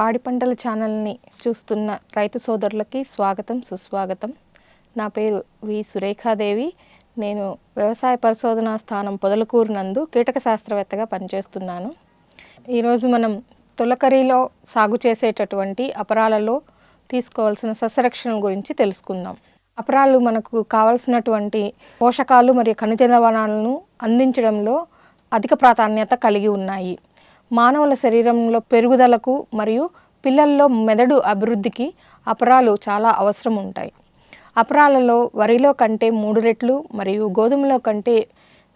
పాడి పంటల ఛానల్ని చూస్తున్న రైతు సోదరులకి స్వాగతం సుస్వాగతం. నా పేరు వి. సురేఖాదేవి. నేను వ్యవసాయ పరిశోధనా స్థానం పొదలకూరు నందు కీటక శాస్త్రవేత్తగా పనిచేస్తున్నాను. ఈరోజు మనం తొలకరిలో సాగు చేసేటటువంటి అపరాలలో తీసుకోవాల్సిన సస్యరక్షణ గురించి తెలుసుకుందాం. అపరాలు మనకు కావలసినటువంటి పోషకాలు మరియు ఖనిజ లవణాలను అందించడంలో అధిక ప్రాధాన్యత కలిగి ఉన్నాయి. మానవుల శరీరంలో పెరుగుదలకు మరియు పిల్లల్లో మెదడు అభివృద్ధికి అపరాలు చాలా అవసరం ఉంటాయి. అపరాలలో వరిలో కంటే మూడు రెట్లు మరియు గోధుమలో కంటే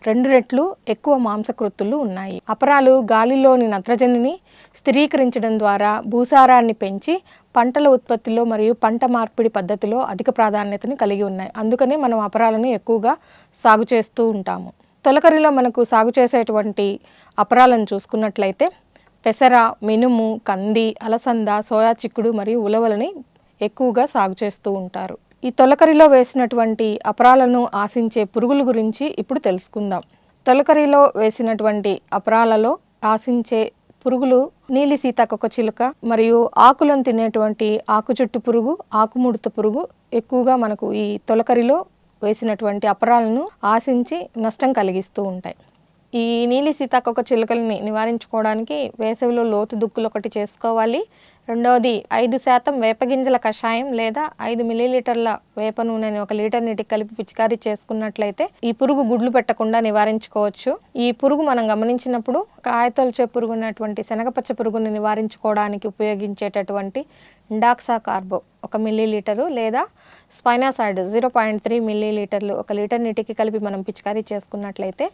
రెండు రెట్లు ఎక్కువ మాంసకృత్తులు ఉన్నాయి. అపరాలు గాలిలోని నత్రజనిని స్థిరీకరించడం ద్వారా భూసారాన్ని పెంచి పంటల ఉత్పత్తిలో మరియు పంట మార్పిడి పద్ధతిలో అధిక ప్రాధాన్యతను కలిగి ఉన్నాయి. అందుకనే మనం అపరాలను ఎక్కువగా సాగు చేస్తూ ఉంటాము. తొలకరిలో మనకు సాగు చేసేటువంటి అపరాలను చూసుకున్నట్లయితే పెసర మినుము కంది అలసంద సోయా చిక్కుడు మరియు ఉలవలని ఎక్కువగా సాగు చేస్తూ ఉంటారు. ఈ తొలకరిలో వేసినటువంటి అపరాలను ఆశించే పురుగుల గురించి ఇప్పుడు తెలుసుకుందాం. తొలకరిలో వేసినటువంటి అపరాలలో ఆశించే పురుగులు నీలి సీతాకొక చిలుక మరియు ఆకులను తినేటువంటి ఆకు చుట్టు పురుగు ఆకుముడత పురుగు ఎక్కువగా మనకు ఈ తొలకరిలో వేసినటువంటి అపరాలను ఆశించి నష్టం కలిగిస్తూ ఉంటాయి. ఈ నీలి సీతాకొక చిలుకల్ని నివారించుకోవడానికి వేసవిలో లోతు దుక్కులు ఒకటి చేసుకోవాలి. రెండవది ఐదు శాతం వేపగింజల కషాయం లేదా ఐదు మిల్లీలీటర్ల వేప నూనెని ఒక లీటర్ నీటికి కలిపి పిచికారీ చేసుకున్నట్లయితే ఈ పురుగు గుడ్లు పెట్టకుండా నివారించుకోవచ్చు. ఈ పురుగు మనం గమనించినప్పుడు కాయతొలచే పురుగు ఉన్నటువంటి శనగపచ్చ పురుగుని నివారించుకోవడానికి ఉపయోగించేటటువంటి డాక్సా కార్బో ఒక మిల్లీలీటరు లేదా స్పైనాసైడ్ జీరో పాయింట్ త్రీ మిల్లీ లీటర్లు ఒక లీటర్ నీటికి కలిపి మనం పిచికారీ చేసుకున్నట్లయితే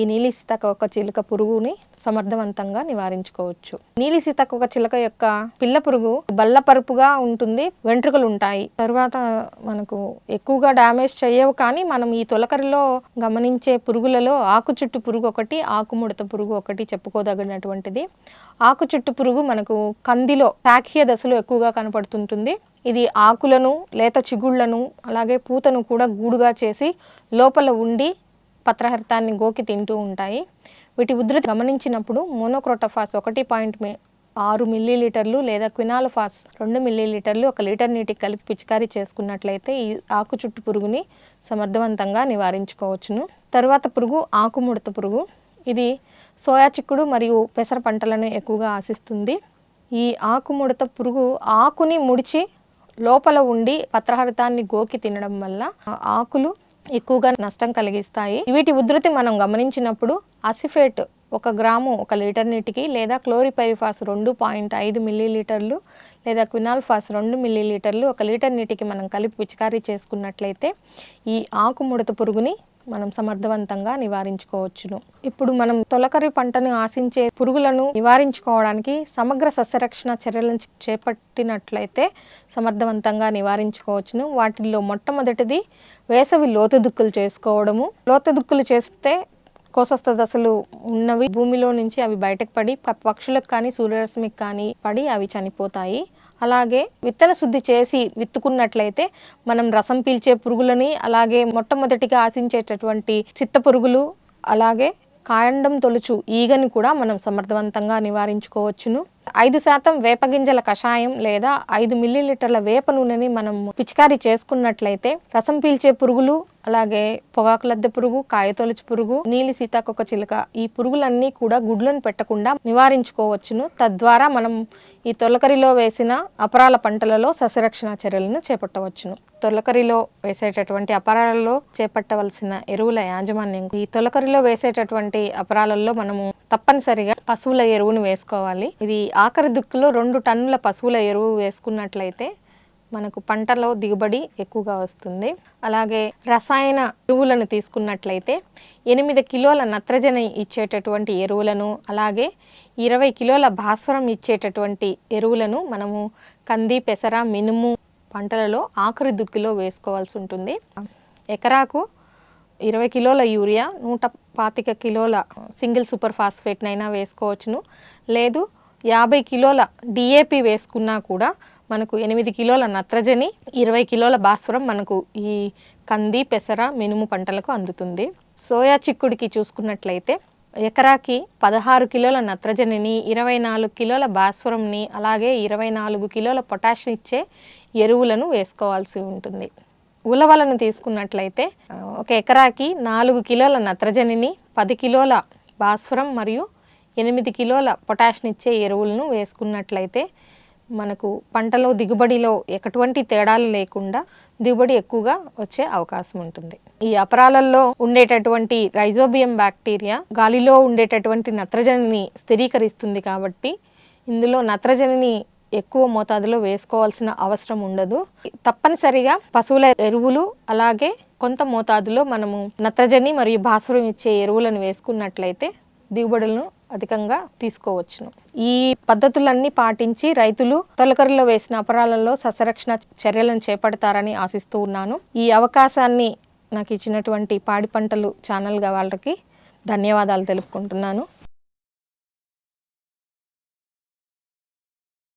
ఈ నీలి సీతాకొక చిలుక పురుగుని సమర్థవంతంగా నివారించుకోవచ్చు. నీలి సీతాకొక చిలుక యొక్క పిల్ల పురుగు బల్లపరుపుగా ఉంటుంది వెంట్రుకలు ఉంటాయి. తర్వాత మనకు ఎక్కువగా డ్యామేజ్ చేయవు కానీ మనం ఈ తొలకరిలో గమనించే పురుగులలో ఆకు చుట్టు పురుగు ఒకటి ఆకుముడత పురుగు ఒకటి చెప్పుకోదగినటువంటిది. ఆకు చుట్టు పురుగు మనకు కందిలో శాఖీయ దశలో ఎక్కువగా కనపడుతుంటుంది. ఇది ఆకులను లేత చిగుళ్ళను అలాగే పూతను కూడా గూడుగా చేసి లోపల ఉండి పత్రహరితాన్ని గోకి తింటూ ఉంటాయి. వీటి ఉధృతి గమనించినప్పుడు మోనోక్రోటోఫాస్ ఒకటి పాయింట్ ఆరు మిల్లీలీటర్లు లేదా క్వినాలఫాస్ రెండు మిల్లీలీటర్లు ఒక లీటర్ నీటికి కలిపి పిచికారీ చేసుకున్నట్లయితే ఈ ఆకు చుట్టు పురుగుని సమర్థవంతంగా నివారించుకోవచ్చును. తర్వాత పురుగు ఆకుముడత పురుగు. ఇది సోయా చిక్కుడు మరియు పెసర పంటలను ఎక్కువగా ఆశిస్తుంది. ఈ ఆకుముడత పురుగు ఆకుని ముడిచి లోపల ఉండి పత్రహరితాన్ని గోకి తినడం వల్ల ఆకులు ఎక్కువగా నష్టం కలిగిస్తాయి. వీటి ఉధృతి మనం గమనించినప్పుడు అసిఫేట్ ఒక గ్రాము ఒక లీటర్ నీటికి లేదా క్లోరిపైరిఫాస్ రెండు పాయింట్ ఐదు మిల్లీలీటర్లు లేదా క్వినాల్ఫాస్ రెండు మిల్లీలీటర్లు ఒక లీటర్ నీటికి మనం కలిపి పిచికారీ చేసుకున్నట్లయితే ఈ ఆకు ముడత పురుగుని మనం సమర్థవంతంగా నివారించుకోవచ్చును. ఇప్పుడు మనం తొలకరి పంటను ఆశించే పురుగులను నివారించుకోవడానికి సమగ్ర సస్యరక్షణ చర్యలను చేపట్టినట్లయితే సమర్థవంతంగా నివారించుకోవచ్చును. వాటిల్లో మొట్టమొదటిది వేసవి లోతు దుక్కులు చేసుకోవడము. లోతు దుక్కులు చేస్తే కోసస్థ దశలు ఉన్నవి. భూమిలో నుంచి అవి బయటకు పడి పక్షులకు కానీ సూర్యరశ్మికి కానీ పడి అవి చనిపోతాయి. అలాగే విత్తన శుద్ధి చేసి విత్తుకున్నట్లయితే మనం రసం పీల్చే పురుగులని అలాగే మొట్టమొదటిగా ఆశించేటటువంటి చిత్త పురుగులు అలాగే కాండం తొలుచు ఈగని కూడా మనం సమర్థవంతంగా నివారించుకోవచ్చును. ఐదు శాతం వేపగింజల కషాయం లేదా ఐదు మిల్లీలీటర్ల వేప నూనెని మనం పిచికారీ చేసుకున్నట్లయితే రసం పీల్చే పురుగులు అలాగే పొగాకు లద్దె పురుగు కాయతొలుచు పురుగు నీలి సీతాకొక చిలుక ఈ పురుగులన్నీ కూడా గుడ్లను పెట్టకుండా నివారించుకోవచ్చును. తద్వారా మనం ఈ తొలకరిలో వేసిన అపరాల పంటలలో సస్యరక్షణ చర్యలను చేపట్టవచ్చును. తొలకరిలో వేసేటటువంటి అపరాలలో చేపట్టవలసిన ఎరువుల యాజమాన్యం ఈ తొలకరిలో వేసేటటువంటి అపరాలలో మనము తప్పనిసరిగా పశువుల ఎరువును వేసుకోవాలి. ఇది ఆఖరి దుక్కులో రెండు టన్నుల పశువుల ఎరువు వేసుకున్నట్లయితే మనకు పంటలో దిగుబడి ఎక్కువగా వస్తుంది. అలాగే రసాయన ఎరువులను తీసుకున్నట్లయితే ఎనిమిది కిలోల నత్రజని ఇచ్చేటటువంటి ఎరువులను అలాగే ఇరవై కిలోల భాస్వరం ఇచ్చేటటువంటి ఎరువులను మనము కంది పెసర మినుము పంటలలో ఆఖరి దుక్కిలో వేసుకోవాల్సి ఉంటుంది. ఎకరాకు ఇరవై కిలోల యూరియా నూట పాతిక కిలోల సింగిల్ సూపర్ ఫాస్ఫేట్నైనా వేసుకోవచ్చును. లేదు యాభై కిలోల డిఏపి వేసుకున్నా కూడా మనకు ఎనిమిది కిలోల నత్రజని ఇరవై కిలోల భాస్వరం మనకు ఈ కంది పెసర మినుము పంటలకు అందుతుంది. సోయా చిక్కుడికి చూసుకున్నట్లయితే ఎకరాకి పదహారు కిలోల నత్రజనిని ఇరవై నాలుగు కిలోల భాస్వరంని అలాగే ఇరవై నాలుగు కిలోల పొటాషియం ఇచ్చే ఎరువులను వేసుకోవాల్సి ఉంటుంది. ఉలవలను తీసుకున్నట్లయితే ఒక ఎకరాకి నాలుగు కిలోల నత్రజనిని పది కిలోల భాస్వరం మరియు ఎనిమిది కిలోల పొటాష్నిచ్చే ఎరువులను వేసుకున్నట్లయితే మనకు పంటలో దిగుబడిలో ఎటువంటి తేడాలు లేకుండా దిగుబడి ఎక్కువగా వచ్చే అవకాశం ఉంటుంది. ఈ అపరాలలో ఉండేటటువంటి రైజోబియం బ్యాక్టీరియా గాలిలో ఉండేటటువంటి నత్రజనిని స్థిరీకరిస్తుంది కాబట్టి ఇందులో నత్రజనిని ఎక్కువ మోతాదులో వేసుకోవాల్సిన అవసరం ఉండదు. తప్పనిసరిగా పశువుల ఎరువులు అలాగే కొంత మోతాదులో మనము నత్రజని మరియు భాస్వరం ఇచ్చే ఎరువులను వేసుకున్నట్లయితే దిగుబడులను అధికంగా తీసుకోవచ్చును. ఈ పద్ధతులన్నీ పాటించి రైతులు తొలకరిలో వేసిన అపరాలలో సస్యరక్షణ చర్యలను చేపడతారని ఆశిస్తూ ఉన్నాను. ఈ అవకాశాన్ని నాకు ఇచ్చినటువంటి పాడి పంటలు ఛానల్గా వాళ్ళకి ధన్యవాదాలు తెలుపుకుంటున్నాను.